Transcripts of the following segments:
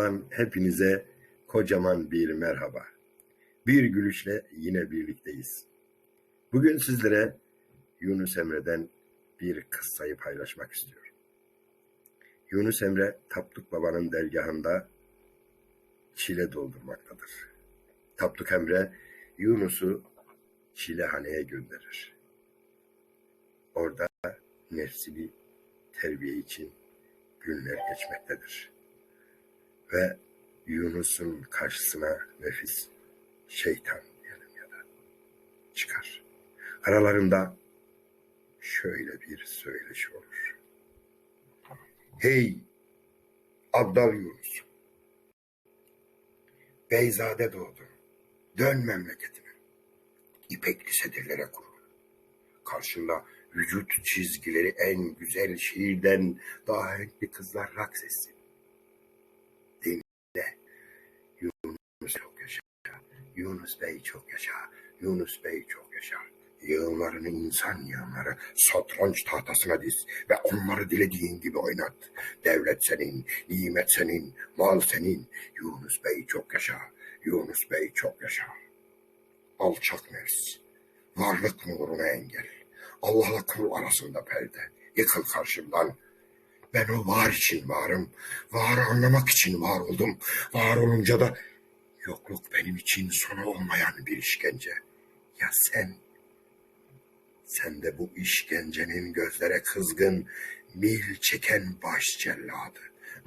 Ben hepinize kocaman bir merhaba. Bir gülüşle yine birlikteyiz. Bugün sizlere Yunus Emre'den bir kıssayı paylaşmak istiyorum. Yunus Emre Tapduk Baba'nın dergahında çile doldurmaktadır. Tapduk Emre Yunus'u çilehaneye gönderir. Orada nefsini terbiye için günler geçmektedir. Ve Yunus'un karşısına nefis şeytan diyelim ya da çıkar. Aralarında şöyle bir söyleşi olur. Hey Abdal Yunus. Beyzade doğdun. Dön memleketine. İpekli sedirlere kurul. Karşında vücut çizgileri en güzel şiirden daha renkli kızlar raks etsin. Dinle. Yunus çok yaşa. Yunus Bey çok yaşa. Yunus Bey çok yaşa. Yığınlarını insan yığınları satranç tahtasına diz ve onları dilediğin gibi oynat. Devlet senin, nimet senin, mal senin. Yunus Bey çok yaşa. Yunus Bey çok yaşa. Alçak nefs. Varlık nuruna engel. Allah'la kul arasında perde. Yıkıl karşımdan. Ben o var için varım. Varı anlamak için var oldum. Var olunca da yokluk benim için sonu olmayan bir işkence. Ya sen? Sen de bu işkencenin gözlere kızgın, mil çeken baş celladı.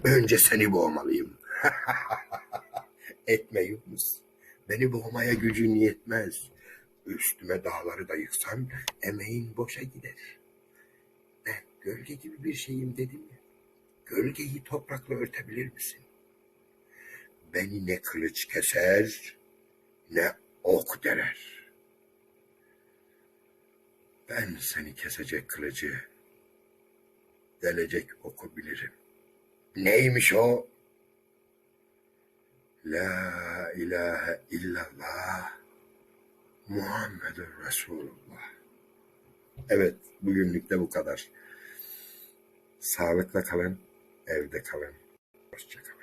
Önce seni boğmalıyım. Etme Yunus. Beni boğmaya gücün yetmez. Üstüme dağları da yıksan emeğin boşa gider. Gölge gibi bir şeyim dedim ya. Gölgeyi toprakla örtebilir misin? Beni ne kılıç keser ne ok derer. Ben seni kesecek kılıcı, delecek oku bilirim. Neymiş o? La ilahe illallah Muhammedur Resulullah. Evet, bugünlük de bu kadar. Sağlıkla kalın, evde kalın. Hoşçakalın.